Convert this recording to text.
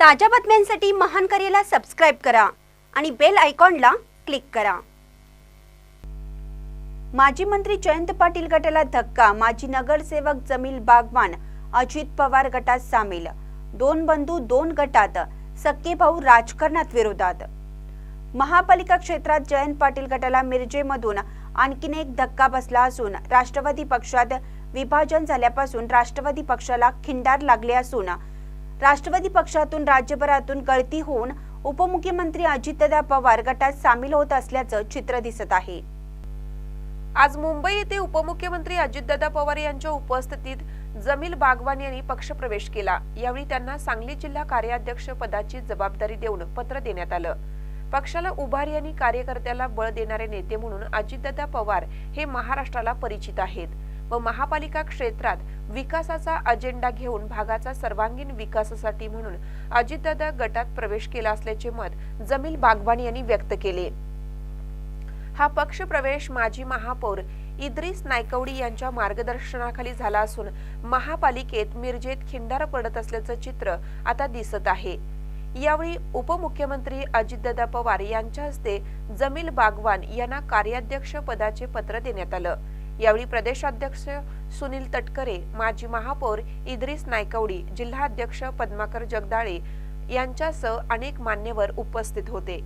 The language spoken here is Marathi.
ताज्या बातम्यांसाठी महान करेला सबस्क्राईब करा आणि बेल आयकॉनला क्लिक करा. माजी मंत्री जयंत पाटील गटाला धक्का माजी नगरसेवक जमील बागवान अजित पवार गटात सामील. दोन बंधू दोन गटात सक्के भाऊ राजकारणात विरोधात. महापालिका क्षेत्रात जयंत पाटील गटाला मिरजेमधून आणखीन एक धक्का बसला असून राष्ट्रवादी पक्षात विभाजन झाल्यापासून राष्ट्रवादी पक्षाला खिंडार लागले असून राष्ट्रवादी पक्षातून राज्यभरातून गळती होऊन उपमुख्यमंत्री अजितदादा पवार गटात सामील होत असल्याचं चित्र दिसत आहे. आज मुंबई येथे उपमुख्यमंत्री अजितदादा पवार यांच्या उपस्थितीत जमील बागवान यांनी पक्षप्रवेश केला. यावेळी त्यांना सांगली जिल्हा कार्याध्यक्ष पदाची जबाबदारी देऊन पत्र देण्यात आलं. पक्षाला उभारी आणि कार्यकर्त्याला बळ देणारे नेते म्हणून अजितदादा पवार हे महाराष्ट्राला परिचित आहेत. व महापालिका क्षेत्रात विकासाचा अजेंडा घेऊन भागाचा सर्वांगीण विकासासाठी म्हणून अजितदादा गटात प्रवेश केला असल्याचे मत जमील बागवान यांनी व्यक्त केले. हा पक्ष प्रवेश माजी महापौर इद्रिस नायकवडी यांच्या मार्गदर्शनाखाली झाला असून महापालिकेत मिरजेत खिंडार पडत असल्याचं चित्र आता दिसत आहे. यावेळी उपमुख्यमंत्री अजितदादा पवार यांच्या हस्ते जमील बागवान यांना कार्याध्यक्ष पदाचे पत्र देण्यात आलं. यावेळी प्रदेशाध्यक्ष सुनील तटकरे माजी महापौर इद्रिस नायकवडी जिल्हाध्यक्ष पद्माकर जगदाळे यांच्यासह अनेक मान्यवर उपस्थित होते.